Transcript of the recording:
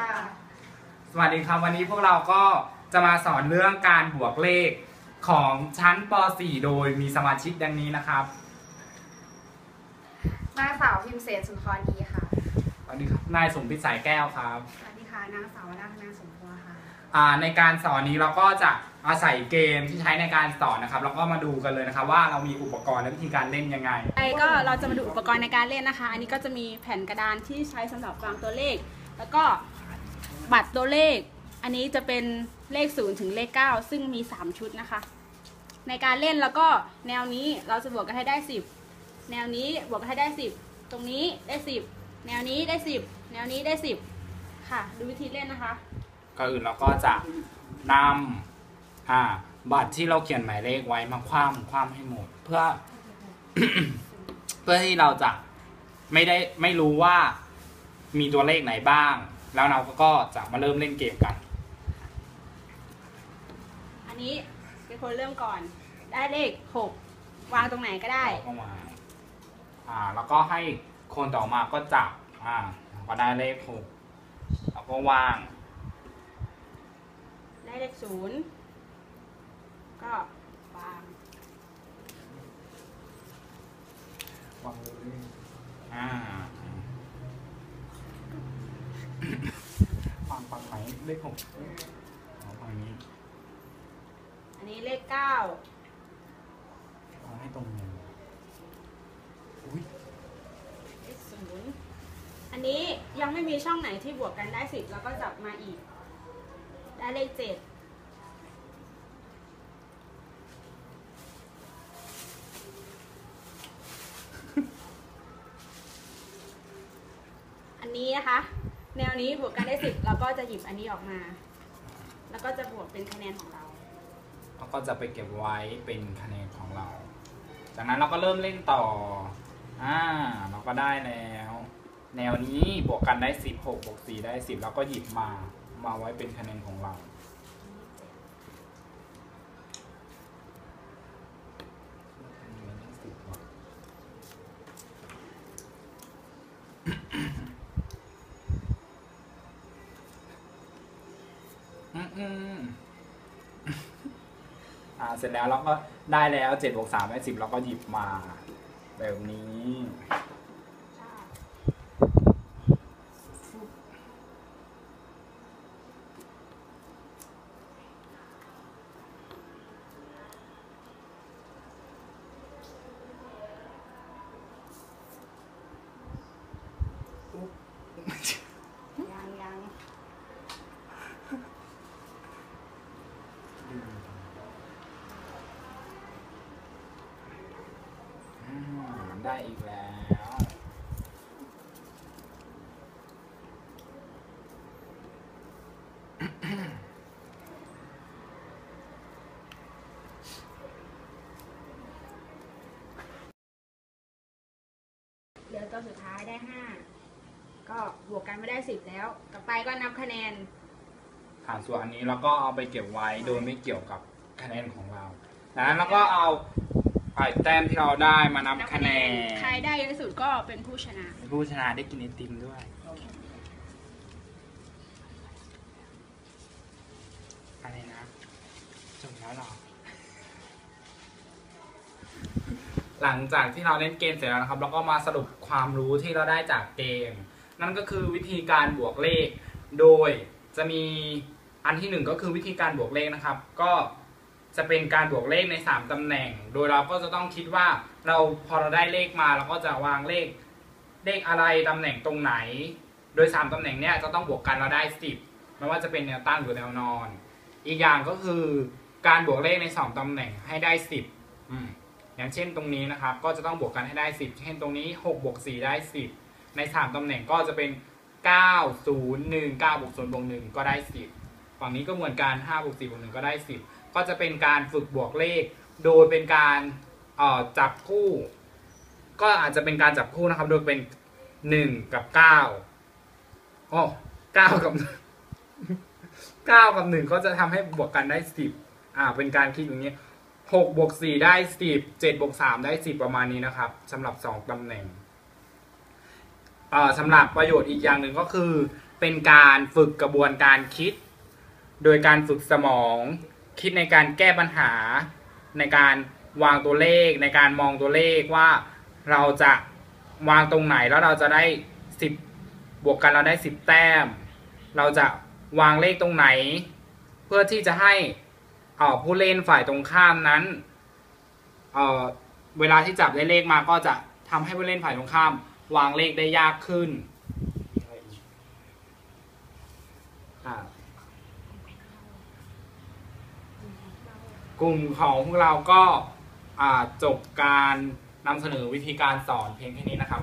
ค่ะสวัสดีครับวันนี้พวกเราก็จะมาสอนเรื่องการบวกเลขของชั้นป .4 โดยมีสมาชิกดังนี้นะครับนางสาวพิมเสนสุนทรดีค่ะ สวัสดีครับนายสมพิษสายแก้วครับสวัสดีค่ะ นางสาววนาคณาสมพัวค่ะ อ่าในการสอนนี้เราก็จะอาศัยเกมที่ใช้ในการสอนนะครับแล้วก็มาดูกันเลยนะครับ ว่าเรามีอุปกรณ์และวิธีการเล่นยังไง ไปก็เราจะมาดูอุปกรณ์ในการเล่นนะคะ อันนี้ก็จะมีแผ่นกระดานที่ใช้สำหรับวางตัวเลข แล้วก็ บัตรตัวเลข อันนี้จะเป็นเลข 0 ถึงเลข 9 ซึ่งมี 3 ชุดนะคะ ในการเล่นแล้วก็แนวนี้เราจะบวกกันให้ได้ 10 แนวนี้บวกกันให้ได้ 10 ตรงนี้ได้ 10 แนวนี้ได้ 10 แนวนี้ได้ 10 ค่ะ ดูวิธีเล่นนะคะก่อนอื่นเราก็จะนำอ่าบัตรที่เราเขียนหมายเลขไว้มาคว่ำคว่ำให้หมด เพื่อ เพื่อที่เราจะไม่ได้ไม่รู้ว่ามีตัวเลขไหนบ้าง แล้วเราก็จะมาเริ่มเล่นเกมกัน อันนี้เป็นคนเริ่มก่อน ได้เลข6วางตรงไหนก็ได้เราก็วางอ่า แล้วก็ให้คนต่อมาก็จับ อ่าพอได้เลขหกแล้วก็วาง ได้เลขศูนย์ก็วางวางเลยอ่า ฟังฟังไหนเลขหกเอาฟังนี้อันนี้เลขเก้าวางให้ตรงนี้อุ้ยเลขศูนย์อันนี้ยังไม่มีช่องไหนที่บวกกันได้สิบแล้วก็จับมาอีก ได้เลขเจ็ดอันนี้นะคะ แนวนี้บวกกันได้สิบเราก็จะหยิบอันนี้ออกมา แล้วก็จะบวกเป็นคะแนนของเรา แล้วก็จะไปเก็บไว้เป็นคะแนนของเรา จากนั้นเราก็เริ่มเล่นต่อ อ่า เราก็ได้แล้ว แนวนี้บวกกันได้สิบหกบวกสี่ได้สิบเราก็หยิบมา มาไว้เป็นคะแนนของเรา อ่าเสร็จแล้วเราก็ได้แล้วเจ็ดบวกสามได้สิบเราก็หยิบมาแบบนี้ ยังยัง อืม ได้อีกแล้ว เหลือตัวสุดท้ายได้ห้าก็บวกกันไม่ได้สิบแล้ว ต่อไปก็นับคะแนน ผ่านส่วนอันนี้เราก็เอาไปเก็บไว้โดยไม่เกี่ยวกับคะแนนของเราดังนั้นเราก็เอา ไอ้แต้มที่เราได้มานับคะแนนใครได้เยอะที่สุดก็เป็นผู้ชนะ ผู้ชนะได้กินไอติมด้วยอะไรนะจบแล้วเหรอ หลังจากที่เราเล่นเกมเสร็จแล้วนะครับ เราก็มาสรุปความรู้ที่เราได้จากเกม นั่นก็คือวิธีการบวกเลข โดยจะมีอันที่หนึ่งก็คือวิธีการบวกเลขนะครับ ก็ จะเป็นการบวกเลขใน 3 ตำแหน่ง โดยเราก็จะต้องคิดว่าเราพอเราได้เลขมาเราก็จะวางเลขเลขอะไรตำแหน่งตรงไหน โดย 3 ตำแหน่งเนี้ยจะต้องบวกกันเราได้ 10 ไม่ว่าจะเป็นแนวตั้งหรือแนวนอน อีกอย่างก็คือการบวกเลขใน 2 ตำแหน่งให้ได้ 10อืมอย่างเช่นตรงนี้นะครับ ก็จะต้องบวกกันให้ได้ 10 เช่นตรงนี้6บวก4ได้ 10 ใน 3 ตำแหน่งก็จะเป็น 9 0 1 9บวก0บวก1ก็ได้ 10 ฝั่งนี้ก็เหมือนกัน5บวก4บวก1ก็ได้ 10 ก็จะเป็นการฝึกบวกเลข โดยเป็นการจับคู่ ก็อาจจะเป็นการจับคู่นะครับ โดยเป็นหนึ่งกับเก้าอ๋อเก้ากับเก้ากับหนึ่งก็จะทำให้บวกกันได้สิบอ่า เป็นการคิดอย่างนี้หกบวกสี่ได้สิบเจ็ดบวกสามได้สิบประมาณนี้นะครับสำหรับสองตำแหน่งอ่อสำหรับประโยชน์อีกอย่างหนึ่งก็คือ เป็นการฝึกกระบวนการคิด โดยการฝึกสมอง คิดในการแก้ปัญหา ในการวางตัวเลข ในการมองตัวเลขว่าเราจะวางตรงไหนแล้วเราจะได้สิบบวกกันเราได้สิบแต้ม เราจะวางเลขตรงไหน เพื่อที่จะให้เออผู้เล่นฝ่ายตรงข้ามนั้นเอ่อเวลาที่จับได้เลขมาก็จะทำให้ผู้เล่นฝ่ายตรงข้าม วางเลขได้ยากขึ้น กลุ่มของพวกเราก็จบการนำเสนอวิธีการสอนเพียงแค่นี้นะครับ